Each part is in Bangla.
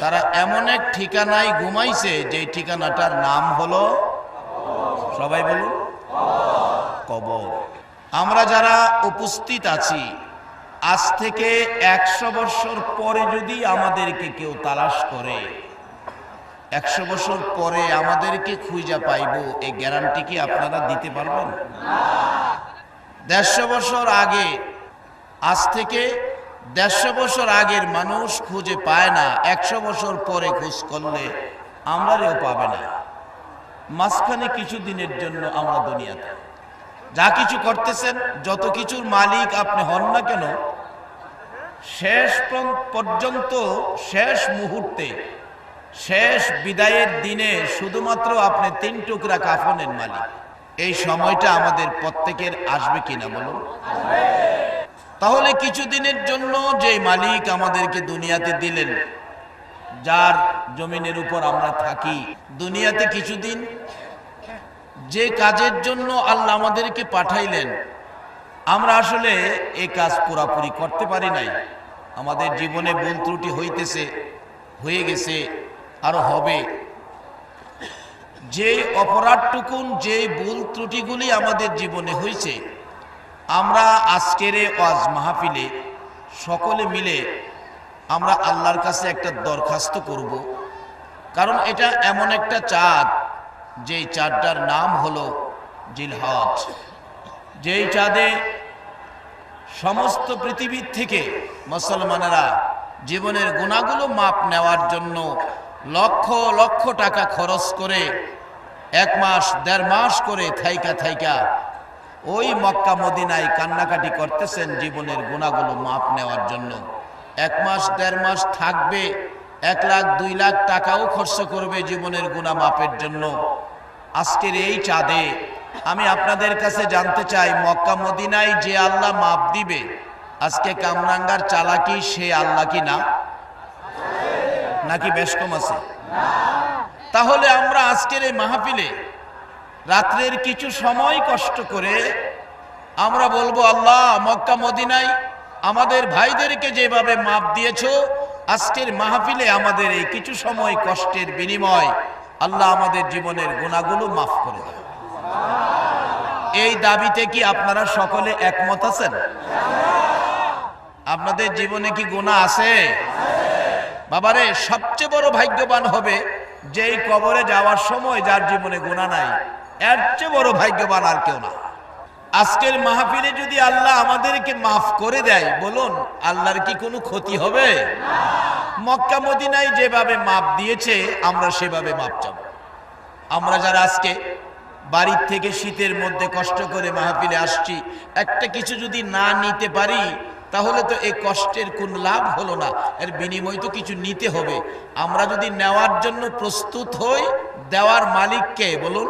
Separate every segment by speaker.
Speaker 1: তারা এমন এক ঠিকানায় ঘুমাইছে যে ঠিকানাটার নাম হলো সবাই বলুন কবর। আমরা যারা উপস্থিত আছি, আজ থেকে একশো বছর পরে যদি আমাদেরকে কেউ তালাশ করে, একশো বছর পরে আমাদেরকে খুঁজা পাইব এই গ্যারান্টি কি আপনারা দিতে পারবেন? দেড়শো বছর আগে, আজ থেকে দেড়শো বছর আগের মানুষ খুঁজে পায় না, একশো বছর পরে খোঁজ করলে আমরাও পাবে না। মাঝখানে কিছু দিনের জন্য আমরা দুনিয়াতে। যা কিছু করতেছেন, যত কিছুর মালিক আপনি হন না কেন, শেষ পর্যন্ত- শেষ মুহূর্তে, শেষ বিদায়ের দিনে শুধুমাত্র আপনি তিন টুকরা কাফনের মালিক। এই সময়টা আমাদের প্রত্যেকের আসবে কিনা বলুন? তাহলে কিছুদিনের জন্য যে মালিক আমাদেরকে দুনিয়াতে দিলেন, যার জমিনের উপর আমরা থাকি, দুনিয়াতে কিছুদিন যে কাজের জন্য আল্লাহ আমাদেরকে পাঠাইলেন, আমরা আসলে এ কাজ পুরাপুরি করতে পারি নাই। আমাদের জীবনে ভুল ত্রুটি হইতেছে, হয়ে গেছে, আরও হবে। যে অপরাধটুকুন, যে ভুল ত্রুটিগুলি আমাদের জীবনে হয়েছে আমরা আজকের ওয়াজ মাহফিলে সকলে মিলে আমরা আল্লাহর কাছে একটা দরখাস্ত করব। কারণ এটা এমন একটা চাঁদ, যেই চাঁদটার নাম হলো জিলহজ। যেই চাঁদে সমস্ত পৃথিবীর থেকে মুসলমানেরা জীবনের গুণাগুলো মাপ নেওয়ার জন্য লক্ষ লক্ষ টাকা খরচ করে এক মাস, দেড় মাস করে থাইকা থাইকা ওই মক্কা মদিনায় কান্নাকাটি করতেছেন জীবনের গুণাগুলো মাপ নেওয়ার জন্য। এক মাস দেড় মাস থাকবে এক লাখ দুই লাখ টাকাও খরচ করবে জীবনের গুণা মাপের জন্য। আজকের এই চাঁদে আমি আপনাদের কাছে জানতে চাই মক্কা মদিনায় যে আল্লাহ মাপ দিবে আজকে কামরাঙ্গার চালাকি সে আল্লাহ কি না? নাকি বেশ কম আছে? তাহলে আমরা আজকের এই মাহফিলে রাত্রের কিছু সময় কষ্ট করে আমরা বলব, আল্লাহ, মক্কা, মদিনায় আমাদের ভাইদেরকে যেভাবে মাপ দিয়েছ, আজকের মাহফিলে আমাদের এই কিছু সময় কষ্টের বিনিময় আল্লাহ আমাদের জীবনের গুণাগুলো মাফ করে দেয় এই দাবিতে কি আপনারা সকলে একমত আছেন? আপনাদের জীবনে কি গুণা আছে? বাবারে, সবচেয়ে বড় ভাগ্যবান হবে যেই কবরে যাওয়ার সময় যার জীবনে গুণা নাই এর চেয়ে বড় ভাগ্যবান আর কেউ না। আজকের মাহফিলে যদি আল্লাহ আমাদেরকে মাফ করে দেয়, বলুন, আল্লাহর কি কোনো ক্ষতি হবে? মক্কা মদিনায় যেভাবে মাপ দিয়েছে, আমরা সেভাবে মাপ চাব। আমরা যারা আজকে বাড়ির থেকে শীতের মধ্যে কষ্ট করে মাহফিলে আসছি, একটা কিছু যদি না নিতে পারি তাহলে তো এই কষ্টের কোন লাভ হলো না। এর বিনিময় তো কিছু নিতে হবে। আমরা যদি নেওয়ার জন্য প্রস্তুত হই, দেওয়ার মালিককে বলুন?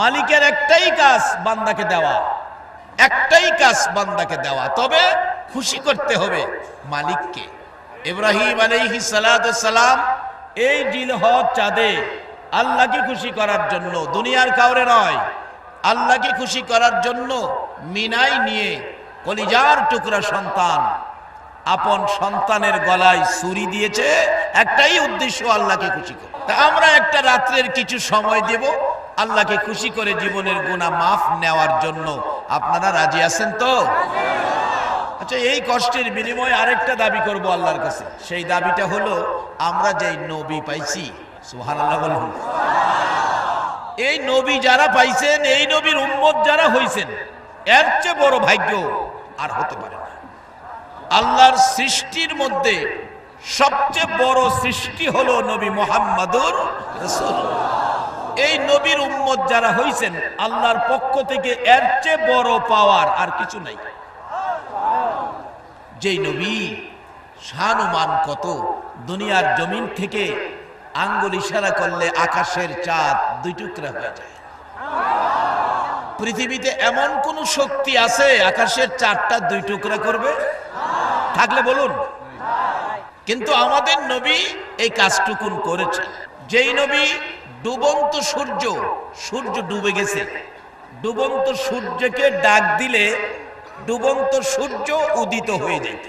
Speaker 1: মালিকের একটাই কাজ বান্দাকে দেওয়া। একটাই কাজ বান্দাকে দেওয়া। তবে খুশি করতে হবে মালিককে ইব্রাহিম আলাইহি সালাম এই জিলহজ চাঁদে আল্লাহকে খুশি করার জন্য, দুনিয়ার কাউরে নয়, আল্লাহকে খুশি করার জন্য মিনাই নিয়ে কলিজার টুকরা সন্তান। আপন সন্তানের গলায় ছুরি দিয়েছে, একটাই উদ্দেশ্য, আল্লাহকে খুশি করে। তা আমরা একটা রাত্রের কিছু সময় দেব, আল্লাহকে খুশি করে জীবনের গুণা মাফ নেওয়ার জন্য। আপনারা রাজি আছেন তো? আচ্ছা এই কষ্টের বিনিময়ে আরেকটা দাবি করব আল্লাহর কাছে। সেই দাবিটা হলো, আমরা যেই নবী পাইছি, সুবহানাল্লাহ বলুন। এই নবী যারা পাইছেন, এই নবীর উম্মত যারা হইছেন, এর চেয়ে বড় ভাগ্য আর হতে পারে না। আল্লাহর সৃষ্টির মধ্যে সবচেয়ে বড় সৃষ্টি হলো নবী মোহাম্মদুর এই নবীর উম্মত যারা হইছেন, আল্লাহর পক্ষ থেকে এর চেয়ে বড় পাওয়ার আর কিছু নাই। যেই নবী শানুমান কত, দুনিয়ার জমিন থেকে আঙ্গুল ইশারা করলে আকাশের চাঁদ দুই টুকরা হয়ে যায়। পৃথিবীতে এমন কোন শক্তি আছে, আকাশের চারটা দুই টুকরা করবে? থাকলে বলুন। কিন্তু আমাদের নবী এই কাজটুকুন করেছে। যেই নবী ডুবন্ত সূর্য সূর্য ডুবে গেছে। ডুবন্ত সূর্যকে ডাক দিলে ডুবন্ত সূর্য উদিত হয়ে যেত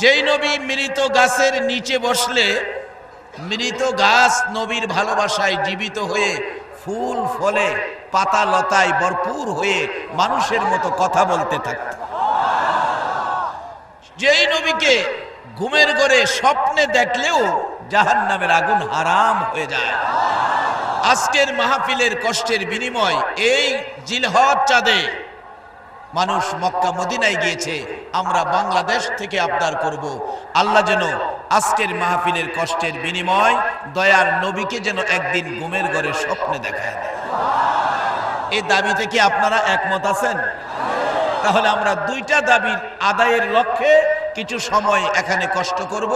Speaker 1: যেই নবী মৃত গাছের নিচে বসলে, মৃত গাছ নবীর ভালোবাসায় জীবিত হয়ে ফুল ফলে পাতা লতায় ভরপুর হয়ে মানুষের মতো কথা বলতে থাকত। যেই নবীকে ঘুমের ঘরে স্বপ্নে দেখলেও জাহান নামের আগুন হারাম হয়ে যায়। আজকের মাহফিলের কষ্টের বিনিময় এই জিলহ চাঁদে মানুষ মক্কা মদিনায় গিয়েছে, আমরা বাংলাদেশ থেকে আবদার করব। আল্লাহ যেন আজকের মাহফিলের কষ্টের বিনিময় দয়ার নবীকে যেন একদিন ঘুমের ঘরে স্বপ্নে দেখায় দেয়। এই দাবিতে কি আপনারা একমত আছেন? তাহলে আমরা দুইটা দাবির আদায়ের লক্ষ্যে কিছু সময় এখানে কষ্ট করব,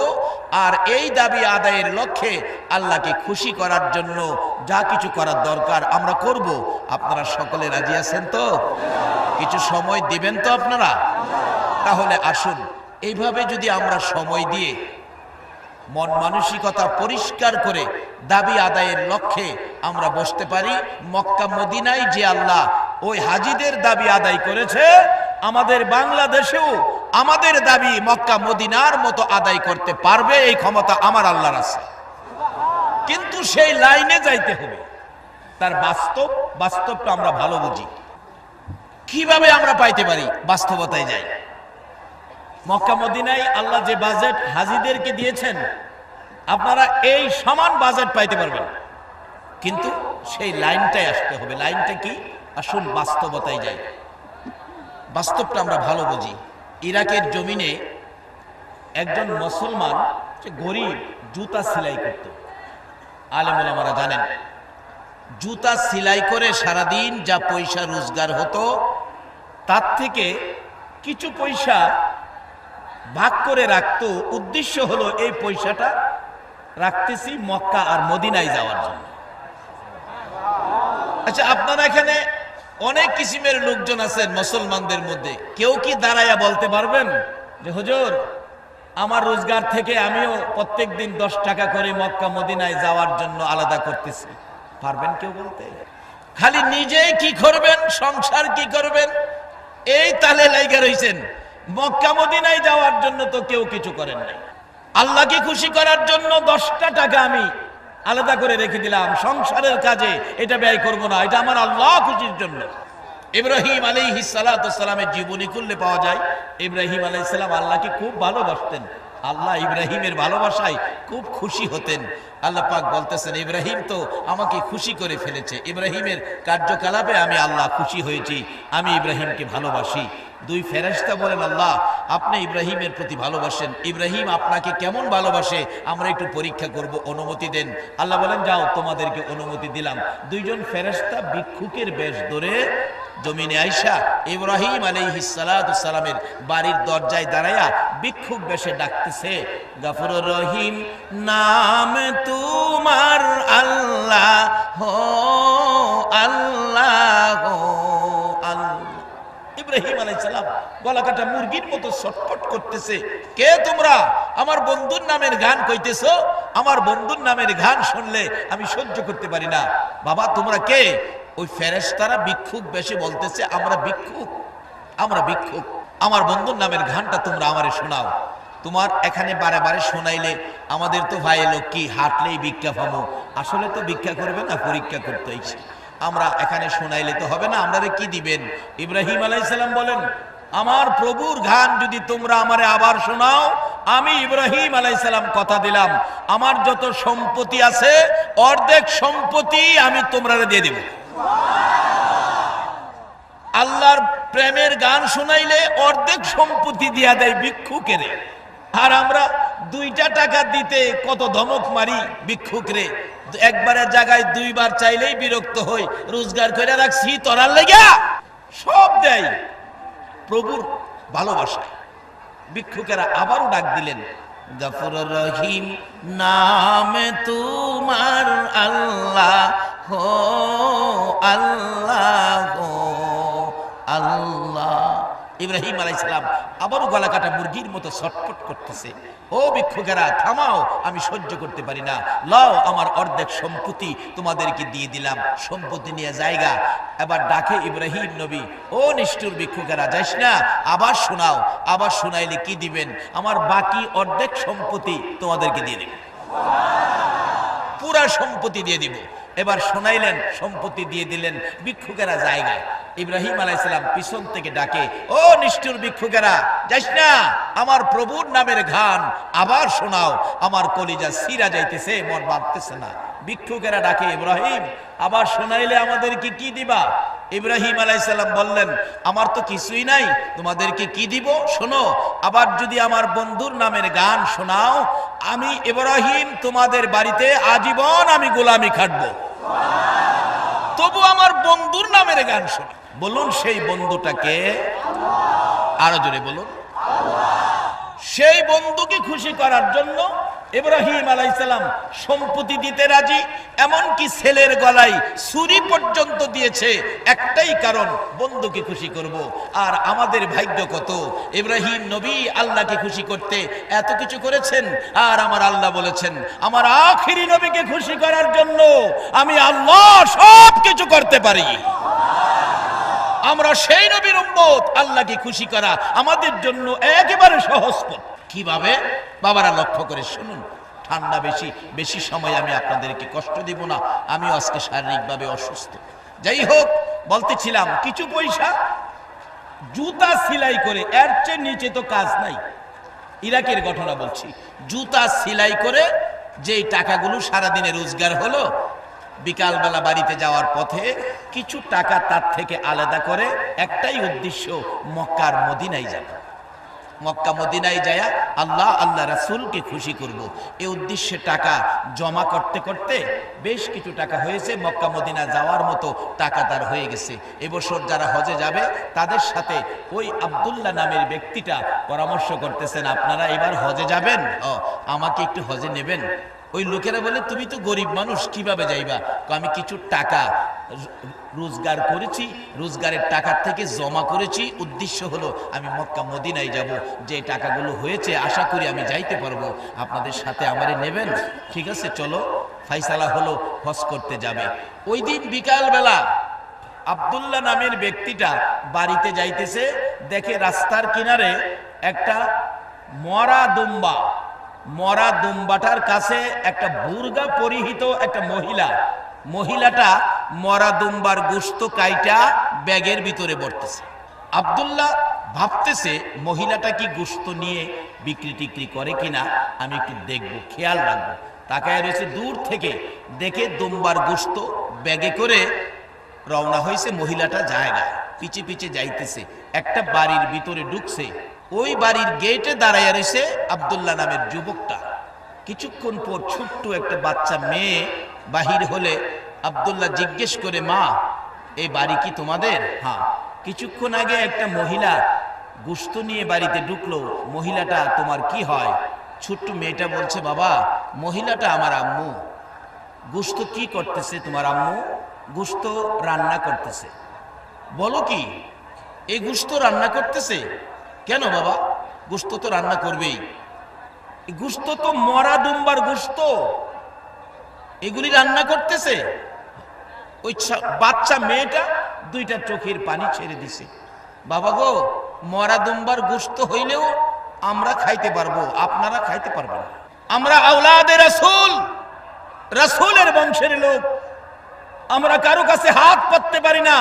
Speaker 1: আর এই দাবি আদায়ের লক্ষ্যে আল্লাহকে খুশি করার জন্য যা কিছু করার দরকার আমরা করব। আপনারা সকলে রাজি আছেন তো? কিছু সময় দিবেন তো আপনারা? তাহলে আসুন, এইভাবে যদি আমরা সময় দিয়ে মন মানসিকতা পরিষ্কার করে দাবি আদায়ের লক্ষ্যে আমরা বসতে পারি, মক্কা মদিনায় যে আল্লাহ ওই হাজিদের দাবি আদায় করেছে, আমাদের বাংলাদেশেও আমাদের দাবি মক্কা মদিনার মতো আদায় করতে পারবে, এই ক্ষমতা আমার আল্লাহর আছে। কিন্তু সেই লাইনে যাইতে হবে। তার বাস্তব, বাস্তবটা আমরা ভালো বুঝি। কীভাবে আমরা পাইতে পারি বাস্তবতায় যাই? মক্কা মদিনায় আল্লাহ যে বাজেট হাজিদেরকে দিয়েছেন, আপনারা এই সমান বাজেট পাইতে পারবেন। কিন্তু সেই লাইনটাই আসতে হবে। লাইনটা কি? আসুন বাস্তবতায় যাই। বাস্তবটা আমরা ভালো বুঝি। ইরাকের জমিনে একজন মুসলমান যে গরিব, জুতা সেলাই করত। আলেমুল আমরা জানেন, জুতা সেলাই করে সারাদিন যা পয়সা রোজগার হতো, তার থেকে কিছু পয়সা ভাগ করে রাখত। উদ্দেশ্য হলো এই পয়সাটা রাখতেছি মক্কা আর মদিনায় যাওয়ার জন্য। আচ্ছা আপনারা এখানে অনেক কিসিমের লোকজন আছেন মুসলমানদের মধ্যে। কেউ কি দাঁড়াইয়া বলতে পারবেন? যে হুজুর, আমার রোজগার থেকে আমিও প্রত্যেক দিন দশ টাকা করে মক্কা মদিনায় যাওয়ার জন্য আলাদা করতেছি। পারবেন কেউ বলতে? খালি নিজেই কি করবেন? সংসার কি করবেন? এই তালে লাইগা রইছেন। মক্কা মদিনায় যাওয়ার জন্য তো কেউ কিছু করেন নাই। আল্লাহকে খুশি করার জন্য দশটা টাকা আমি আলাদা করে রেখে দিলাম। সংসারের কাজে এটা ব্যয় করব না, এটা আমার আল্লাহ খুশির জন্য। ইব্রাহিম আলী সালাতামের জীবনী করলে পাওয়া যায়। ইব্রাহিম আলাইসালাম আল্লাহকে খুব ভালোবাসতেন। আল্লাহ ইব্রাহিমের ভালোবাসায় খুব খুশি হতেন। আল্লাহ পাক বলতেছেন, ইব্রাহিম তো আমাকে খুশি করে ফেলেছে। ইব্রাহিমের কার্যকলাপে আমি আল্লাহ খুশি হয়েছি। আমি ইব্রাহিমকে ভালোবাসি। দুই ফেরেশতা বলেন, আল্লাহ, আপনি ইব্রাহিমের প্রতি ভালোবাসেন। ইব্রাহিম আপনাকে কেমন ভালোবাসে? আমরা একটু পরীক্ষা করব, অনুমতি দেন। আল্লাহ বলেন, যাও, তোমাদেরকে অনুমতি দিলাম। দুইজন ফেরেশতা ভিক্ষুকের বেশ ধরে জমিনে আইসা ইব্রাহিম আলাইহিসালামের বাড়ির দরজায় দাঁড়াইয়া বিক্ষুব বেশে ডাকতেছে গাফর রহিম, নাম তোমার আল্লাহ হো আল্লাহ হো ইব্রাহিম আলাইসালাম গলা কাটা মুরগির মতো ছটফট করতেছে। কে তোমরা? আমার বন্ধুর নামের গান কইতেছো? আমার বন্ধুর নামের গান শুনলে আমি সহ্য করতে পারি না। বাবা, তোমরা কে? ওই ফেরেশতারা ভিক্ষুক বেশি বলতেছে, আমরা ভিক্ষুক আমরা ভিক্ষুক। আমার বন্ধুর নামের গানটা তোমরা আমারে শোনাও। তোমার এখানে বারে বারে শোনাইলে আমাদের তো ভাই লোক কি হাঁটলেই ভিক্ষা পাবো? আসলে তো ভিক্ষা করবে না, পরীক্ষা করতে হয়েছে আমরা এখানে শোনাইলে তো হবে না আপনারা কি দিবেন? ইব্রাহিম আলাইসাল্লাম বলেন, আমার প্রভুর গান যদি তোমরা আমারে আবার শোনাও, আমি ইব্রাহিম আলাইসাল্লাম কথা দিলাম। আমার যত সম্পত্তি আছে, অর্ধেক সম্পত্তি আমি তোমরা দিয়ে দেব। আল্লাহর প্রেমের গান শোনাইলে অর্ধেক সম্পত্তি দিয়া দেয় ভিক্ষুকেরে। আর আমরা দুইটা টাকা দিতে কত ধমক মারি ভিক্ষুকরে একবারের জায়গায় দুইবার চাইলেই বিরক্ত হই, রোজগার করে রাখছি, তরার লেগা সব দেয়। প্রভুর ভালোবাসায় ভিক্ষুকেরা আবারও ডাক দিলেন, গফুর রহিম নামে তোমার আল্লাহ হো আল্লাহ হো আল্লাহ। ইব্রাহিম আলাইসালাম আবারও গলা কাটা মুরগির মতো ছটফট করতেছে। ও ভিক্ষুকেরা, থামাও, আমি সহ্য করতে পারি না। লও আমার অর্ধেক সম্পত্তি তোমাদেরকে দিয়ে দিলাম। সম্পত্তি নিয়ে জায়গা। এবার ডাকে ইব্রাহিম নবী, ও নিষ্ঠুর ভিক্ষুকেরা, যাইস না, আবার শোনাও, আবার শোনাইলে কি দিবেন? আমার বাকি অর্ধেক সম্পত্তি তোমাদেরকে দিয়ে দেব। পুরা সম্পত্তি দিয়ে দিব। এবার শোনাইলেন, সম্পত্তি দিয়ে দিলেন ভিক্ষুকেরা জায়গায়। ইব্রাহিম আলাইসালাম পিছন থেকে ডাকে, ও নিষ্ঠুর ভিক্ষুকেরা, যাইস না, আমার প্রভুর নামের গান আবার শোনাও, আমার কলিজা সিরা যাইতেছে, মন বাঁধতেছে না। ভিক্ষুকেরা ডাকে, ইব্রাহিম, আবার শোনাইলে আমাদেরকে কি দিবা? ইব্রাহিম আলাইসাল্লাম বললেন, আমার তো কিছুই নাই, তোমাদেরকে কি দিব? শোনো, আবার যদি আমার বন্ধুর নামের গান শোনাও, আমি ইব্রাহিম তোমাদের বাড়িতে আজীবন আমি গোলামি খাটবো। তবু আমার বন্ধুর নামের গান শোনো বলুন সেই বন্ধুটাকে। আরও জোরে বলুন। সেই বন্ধুকে খুশি করার জন্য ইব্রাহিম আলাইসালাম সম্পত্তি দিতে রাজি, এমনকি ছেলের গলায় ছুরি পর্যন্ত দিয়েছে। একটাই কারণ, বন্ধুকে খুশি করব। আর আমাদের ভাগ্য কত? ইব্রাহিম নবী আল্লাহকে খুশি করতে এত কিছু করেছেন, আর আমার আল্লাহ বলেছেন, আমার আখিরি নবীকে খুশি করার জন্য আমি আল্লাহ সব কিছু করতে পারি। আমরা সেই নবীর উম্মত। আল্লাহকে খুশি করা আমাদের জন্য একেবারে সহজ কীভাবে? বাবারা, লক্ষ্য করে শুনুন। ঠান্ডা বেশি বেশি সময় আমি আপনাদেরকে কষ্ট দিব না। আমিও আজকে শারীরিকভাবে অসুস্থ। যাই হোক, বলতেছিলাম, কিছু পয়সা, জুতা সেলাই করে, এর চেয়ে নিচে তো কাজ নাই। ইরাকের ঘটনা বলছি। জুতা সেলাই করে যেই টাকাগুলো সারাদিনে রোজগার হলো বিকালবেলা বাড়িতে যাওয়ার পথে কিছু টাকা তার থেকে আলাদা করে একটাই উদ্দেশ্য, মক্কার মদিনায় যাবে মক্কা মদিনায় যায় আল্লাহ আল্লাহ রাসুলকে খুশি করব। এই উদ্দেশ্যে টাকা জমা করতে করতে বেশ কিছু টাকা হয়েছে, মক্কা মদিনা যাওয়ার মতো টাকা তার হয়ে গেছে। এবছর যারা হজে যাবে, তাদের সাথে ওই আবদুল্লাহ নামের ব্যক্তিটা পরামর্শ করতেছেন, আপনারা এবার হজে যাবেন? ও, আমাকে একটু হজে নেবেন? ওই লোকেরা বলে, তুমি তো গরিব মানুষ, কীভাবে যাইবা? তো আমি কিছু টাকা রোজগার করেছি, রোজগারের টাকার থেকে জমা করেছি। উদ্দেশ্য হলো, আমি মক্কা মদিনায় যাব। যে টাকাগুলো হয়েছে, আশা করি আমি যাইতে পারব। আপনাদের সাথে আমারে নেবেন। ঠিক আছে, চলো। ফাইসালা হলো, হজ করতে যাবে। ওই দিন বিকালবেলা আবদুল্লাহ নামের ব্যক্তিটা বাড়িতে যাইতেছে। দেখে রাস্তার কিনারে একটা মরা দুম্বা মরা দুম্বাটার কাছে একটা বুর্গা পরিহিত একটা মহিলা। মহিলাটা মরা দুম্বার গুস্ত কাইটা ব্যাগের ভিতরে বর্তেছে আবদুল্লাহ ভাবতেছে, মহিলাটা কি গুস্ত নিয়ে বিক্রি টিক্রি করে কিনা? আমি একটু দেখব, খেয়াল রাখব। তাকায় রয়েছে দূর থেকে, দেখে দুম্বার গুস্ত ব্যাগে করে রওনা হয়েছে মহিলাটা জায়গায়। পিছে পিছে যাইতেছে। একটা বাড়ির ভিতরে ঢুকছে। ওই বাড়ির গেটে দাঁড়াইয়া রয়েছে আবদুল্লাহ নামের যুবকটা। কিছুক্ষণ পর ছোট্ট একটা বাচ্চা মেয়ে বাহির হলে আবদুল্লাহ জিজ্ঞেস করে, মা, এই বাড়ি কি তোমাদের? হ্যাঁ। কিছুক্ষণ আগে একটা মহিলা গুস্ত নিয়ে বাড়িতে ঢুকলো, মহিলাটা, তোমার কি হয়? ছোট্ট মেয়েটা বলছে, বাবা, মহিলাটা আমার আম্মু। গুস্ত কি করতেছে তোমার আম্মু? গুস্ত রান্না করতেছে। বলো কি এই গুস্ত রান্না করতেছে? কেন বাবা? গুস্ত তো রান্না করবেই। গুস্ত তো মরা দুম্বার গুস্ত এগুলি রান্না করতেছে। ওই বাচ্চা মেয়েটা দুইটা চোখের পানি ছেড়ে দিছে। বাবা গো, মরা দুম্বার গুস্ত হইলেও আমরা খাইতে পারব, আপনারা খাইতে পারবেন। আমরা আওলাদে রাসূল, রাসূলের বংশের লোক। আমরা কারও কাছে হাত পাততে পারি না,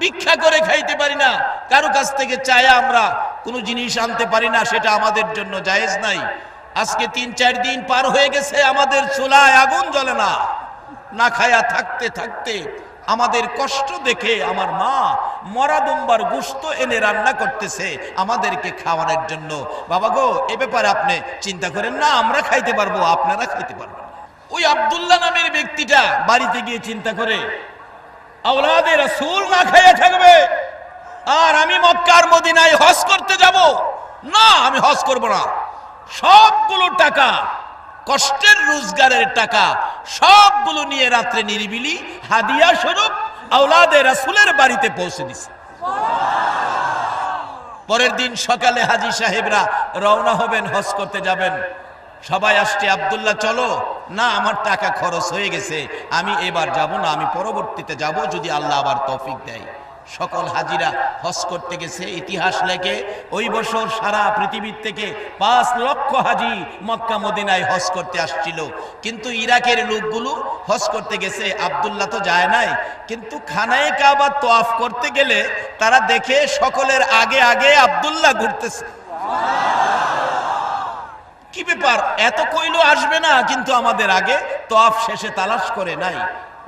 Speaker 1: ভিক্ষা করে খাইতে পারি না। কারও কাছ থেকে চায় আমরা কোনো জিনিস আনতে পারি না, সেটা আমাদের জন্য জায়েজ নাই। আজকে তিন চার দিন পার হয়ে গেছে, আমাদের চুলায় আগুন জ্বলে না। না খায়া থাকতে থাকতে আমাদের কষ্ট দেখে আমার মা মরা দুম্বার গুস্ত এনে রান্না করতেছে আমাদেরকে খাওয়ানোর জন্য। বাবা গো, এ ব্যাপারে আপনি চিন্তা করেন না, আমরা খাইতে পারব, আপনারা খাইতে পারবেন। ওই আব্দুল্লাহ নামের ব্যক্তিটা বাড়িতে গিয়ে চিন্তা করে, আওলাদে রাসূল না খাইয়া থাকবে? আর আমি মক্কার মদিনায় হজ করতে যাব। না, আমি হজ করব না। সবগুলো টাকা, কষ্টের রোজগারের টাকা, সবগুলো নিয়ে রাত্রে নিরিবিলি হাদিয়া স্বরূপ আওলাদে রাসূলের বাড়িতে পৌঁছে দিছে। পরের দিন সকালে হাজি সাহেবরা রওনা হবেন, হজ করতে যাবেন। সবাই আসছে, আব্দুল্লাহ, চলো। না, আমার টাকা খরচ হয়ে গেছে। আমি এবার যাব না, আমি পরবর্তীতে যাব যদি আল্লাহ আবার তৌফিক দেয়। সকল হাজিরা হজ করতে গেছে। ইতিহাস লেখে, ওই বছর সারা পৃথিবীর থেকে পাঁচ লক্ষ হাজি মক্কা মদিনায় হজ করতে আসছিল। কিন্তু ইরাকের লোকগুলো হজ করতে গেছে, আব্দুল্লাহ তো যায় নাই। কিন্তু খানায় কাবা তোয়াফ করতে গেলে তারা দেখে সকলের আগে আগে আব্দুল্লাহ ঘুরতেছে। কি ব্যাপার? এত কইলো আসবে না, কিন্তু আমাদের আগে তোয়াফ শেষে তালাশ করে নাই।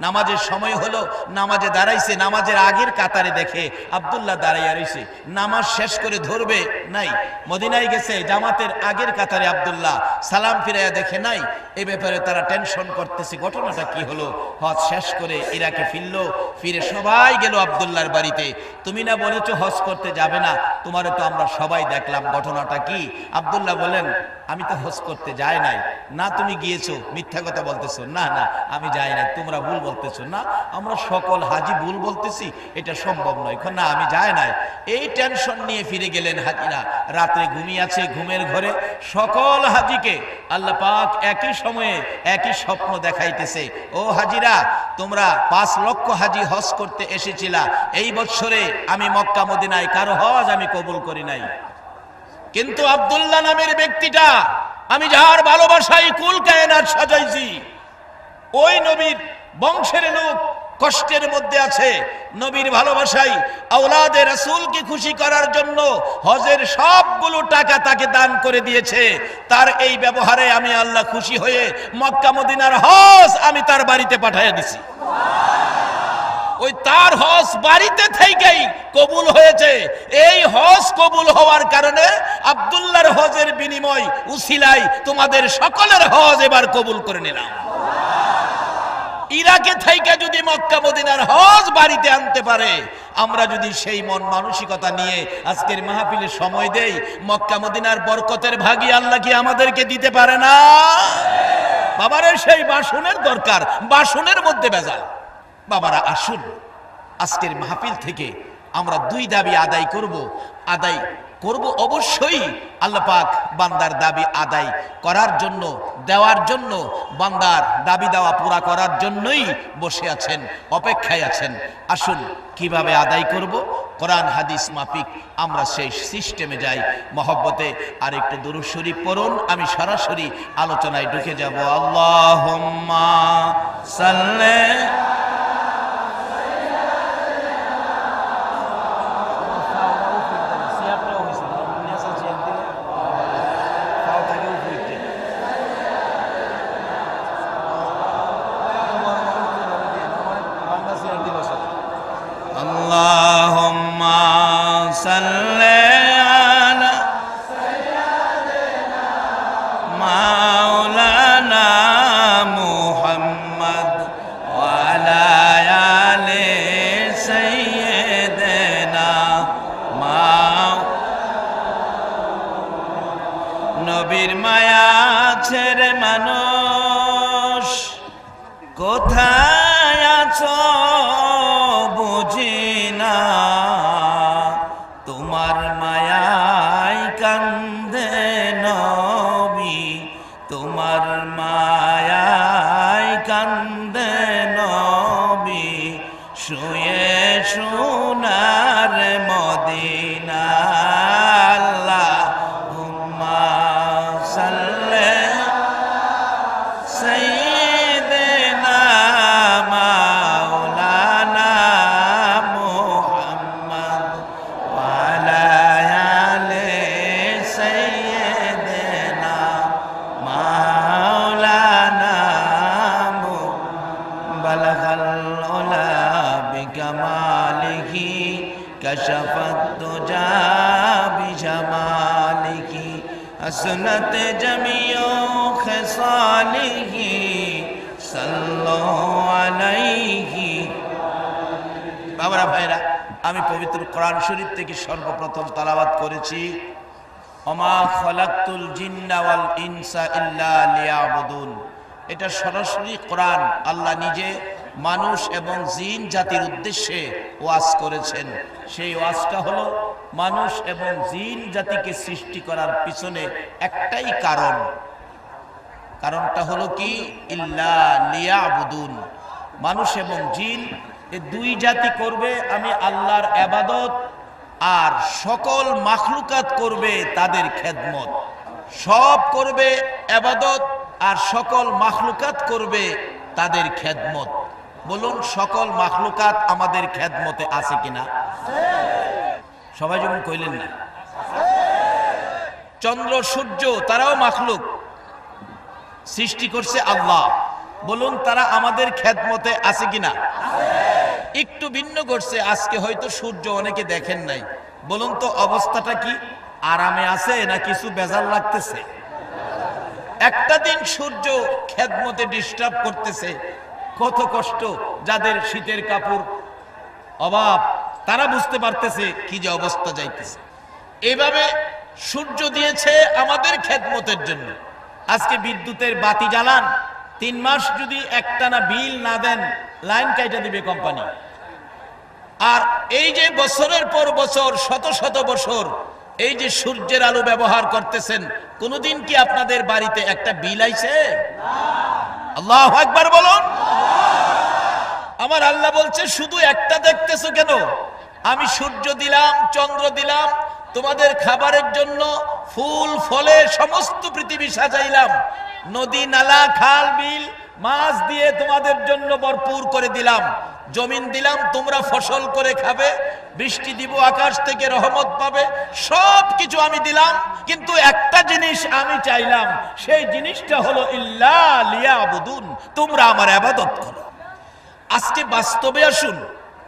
Speaker 1: নামাজের সময় হলো, নামাজে দাঁড়াইছে, নামাজের আগের কাতারে দেখে আব্দুল্লাহ দাঁড়াইয়া রইছে। নামাজ শেষ করে ধরবে? নাই। মদিনায় গেছে, জামাতের আগের কাতারে আব্দুল্লাহ। সালাম ফিরাইয়া দেখে নাই। এ ব্যাপারে তারা টেনশন করতেছে, ঘটনাটা কি হলো? হজ শেষ করে ইরাকে ফিরলো, ফিরে সবাই গেল আব্দুল্লাহর বাড়িতে। তুমি না বলেছ হজ করতে যাবে না? তোমারে তো আমরা সবাই দেখলাম, ঘটনাটা কি? আব্দুল্লাহ বলেন আমি তো হজ করতে যাই নাই। না, তুমি গিয়েছো, মিথ্যা কথা বলতেছো। না না, আমি যাই নাই, তোমরা ভুল বলতেছো। না, আমরা সকল হাজি ভুল বলতেছি, এটা সম্ভব নয়। এখন না, আমি যাই নাই। এই টেনশন নিয়ে ফিরে গেলেন হাজিরা। রাত্রে ঘুমিয়ে আছে, ঘুমের ঘরে। সকল হাজিকে আল্লাহ পাক একই সময়ে একই স্বপ্ন দেখাইতেছে। ও হাজিরা, তোমরা পাঁচ লক্ষ হাজি হজ করতে এসেছিলা। এই বছরে আমি মক্কা মদিনায় কারও হজ আমি কবুল করি নাই। কিন্তু আব্দুল্লাহ নামের ব্যক্তিটা, আমি যার ভালোবাসায় কুল কায়নাত সাজাইছি, ওই নবীর বংশের লোক কষ্টের মধ্যে আছে। নবীর ভালোবাসাই আওলাদে রাসূলকে খুশি করার জন্য হজের সবগুলো টাকা তাকে দান করে দিয়েছে। তার এই ব্যবহারে আমি আল্লাহ খুশি হয়ে মক্কা মদিনার হজ আমি তার বাড়িতে পাঠিয়ে দিছি। ওই তার হজ বাড়িতে থেকেই কবুল হয়েছে। এই হজ কবুল হওয়ার কারণে আব্দুল্লাহর হজের বিনিময় উসিলাই তোমাদের সকলের হজ এবার কবুল করে নিলাম। ইরাকে থেকে যদি মক্কা মদিনার হজ বাড়িতে আনতে পারে, আমরা যদি সেই মন মানসিকতা নিয়ে আজকের মাহফিলে সময় দেই, মক্কা মদিনার বরকতের ভাগি আল্লাহ কি আমাদেরকে দিতে পারে না? বাবারে, সেই বাসনের দরকার, বাসনের মধ্যে বেজাল বাবারা, আসুন। আজকের মাহফিল থেকে আমরা দুই দাবি আদায় করব। আদায় করব অবশ্যই আল্লাহ পাক বান্দার দাবি আদায় করার জন্য, দেওয়ার জন্য, বান্দার দাবি দেওয়া পুরা করার জন্যই বসে আছেন, অপেক্ষায় আছেন। আসুন, কীভাবে আদায় করব? কোরআন, হাদিস, মাফিক, আমরা সেই সিস্টেমে যাই। মহব্বতে আর একটু দুরূদ শরীফ পড়ুন, আমি সরাসরি আলোচনায় ঢুকে যাব। আল্লাহুম্মা সাল্লি কোরআন শরীফ থেকে সর্বপ্রথম তালাবাত করেছি। অমা খলাক্তুল জিন্না ওয়াল ইনসা ইল্লা লিয়াবুদুন। এটা সরাসরি কোরআন, আল্লাহ নিজে মানুষ এবং জিন জাতির উদ্দেশ্যে ওয়াজ করেছেন। সেই ওয়াজটা হলো মানুষ এবং জিন জাতিকে সৃষ্টি করার পিছনে একটাই কারণ। কারণটা হলো কি? ইল্লা লিয়াবুদুন। মানুষ এবং জিন দুই জাতি করবে, আমি আল্লাহর আবাদত আর সকল মাখলুকাত করবে তাদের খেদমত। সব করবে আবাদত আর সকল মাখলুকাত করবে তাদের খেদমত। বলুন, সকল মাখলুকাত আমাদের খেদমতে আছে কিনা? সবাই যেমন কইলেন না। চন্দ্র, সূর্য, তারাও মাখলুক। সৃষ্টি করছে আল্লাহ। বলুন, তারা আমাদের খেদমতে আছে কিনা? একটু ভিন্ন করছে আজকে হয়তো সূর্য অনেকে দেখেন নাই। বলুন তো অবস্থাটা কি? আরামে আছে না কিছু বেজাল লাগতেছে? একটা দিন সূর্য খেদমতে ডিস্টার্ব করতেছে। কত কষ্ট যাদের শীতের কাপড় অভাব, তারা বুঝতে পারতেছে কি যে অবস্থা যাইতেছে। এইভাবে সূর্য দিয়েছে আমাদের খেদমতের জন্য। আজকে বিদ্যুতের বাতি জ্বালান তিন মাস যদি একটানা বিল না দেন, লাইন কাইটা দিবে কোম্পানি। আর এই যে বছরের পর বছর, শত শত বছর, এই যে সূর্যের আলো ব্যবহার করতেছেন, কোনোদিন কি আপনাদের বাড়িতে একটা বিল আইছে? আল্লাহ একবার বলুন। আমার আল্লাহ বলছে, শুধু একটা দেখতেছো কেন? আমি সূর্য দিলাম, চন্দ্র দিলাম, তোমাদের খাবারের জন্য ফুল, ফলে সমস্ত পৃথিবী সাজাইলাম। নদী, নালা, খাল, বিল, মাছ দিয়ে তোমাদের জন্য ভরপুর করে দিলাম। জমিন দিলাম, তোমরা ফসল করে খাবে, বৃষ্টি দিব, আকাশ থেকে রহমত পাবে সব কিছু আমি দিলাম। কিন্তু একটা জিনিস আমি চাইলাম, সেই জিনিসটা হলো, ইল্লা লিয়াবুদুন তোমরা আমার আবাদত করো। আজকে বাস্তবে আসুন,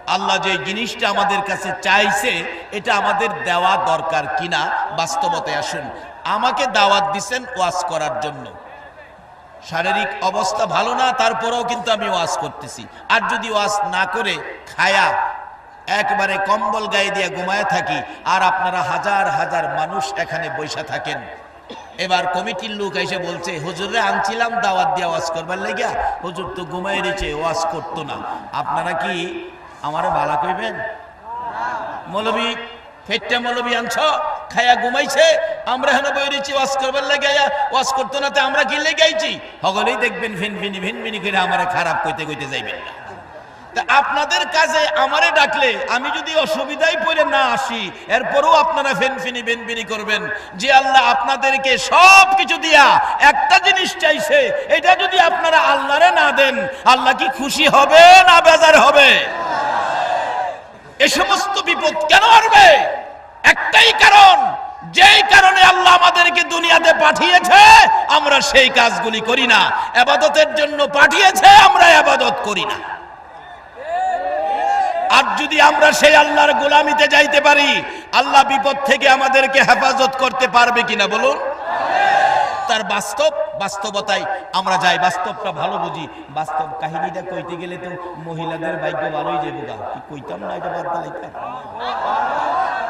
Speaker 1: আল্লাহ যে জিনিসটা আমাদের কাছে চাইছে, এটা আমাদের দেওয়া দরকার কিনা? বাস্তবতে আসুন। আমাকে দাওয়াত দিছেন ওয়াজ করার জন্য। শারীরিক অবস্থা ভালো না, তারপরেও কিন্তু আমি ওয়াজ করতেছি। আর যদি ওয়াজ না করে খায়া একবারে কম্বল গায়ে দিয়ে ঘুমায় থাকি, আর আপনারা হাজার হাজার মানুষ এখানে বৈশা থাকেন। এবার কমিটির লোক এসে বলছে, হুজুরে আনছিলাম দাওয়াত দিয়ে ওয়াজ করবার লাগিয়া। হুজুর তো ঘুমাই রেছে ওয়াজ করতো না। আপনারা কি আমারে ভালা কইবেন? মৌলবী, ফেটটা মৌলবী আনছ? খায়া ঘুমাইছে, আমরা হেন বই রেছি ওয়াজ করবার লাগে ওয়াজ করতো না তে আমরা কি লেগাইছি সকলেই দেখবেন ভিনভিনি ভিনভিনি করে আমারে খারাপ কইতে কইতে যাইবেন না। তা আপনাদের কাজে আমারে ডাকলে আমি যদি অসুবিধায় পড়ে না আসি, এরপরও আপনারা ফেনফিনি বেনফিনি করবেন। যে আল্লাহ আপনাদেরকে সব কিছু দিয়া একটা জিনিস চাইছে, এটা যদি আপনারা আল্লাহরে না দেন, আল্লাহ কি খুশি হবে না বেজার হবে? এ সমস্ত বিপদ কেন আসবে? একটাই কারণ, যেই কারণে আল্লাহ আমাদেরকে দুনিয়াতে পাঠিয়েছে, আমরা সেই কাজগুলি করি না। আবাদতের জন্য পাঠিয়েছে, আমরা আবাদত করি না। আর যদি আমরা সেই আল্লাহর গোলামিতে যাইতে পারি, আল্লাহ বিপদ থেকে আমাদেরকে হেফাজত করতে পারবে কিনা বলুন? তার বাস্তব বাস্তবতায় আমরা যাই, বাস্তবটা ভালো বুঝি। বাস্তব কাহিনীটা কইতে গেলে তো মহিলাদের ভাগ্য ভালোই যাব গা কি কইতাম না এটা বাদ দিলাইতাম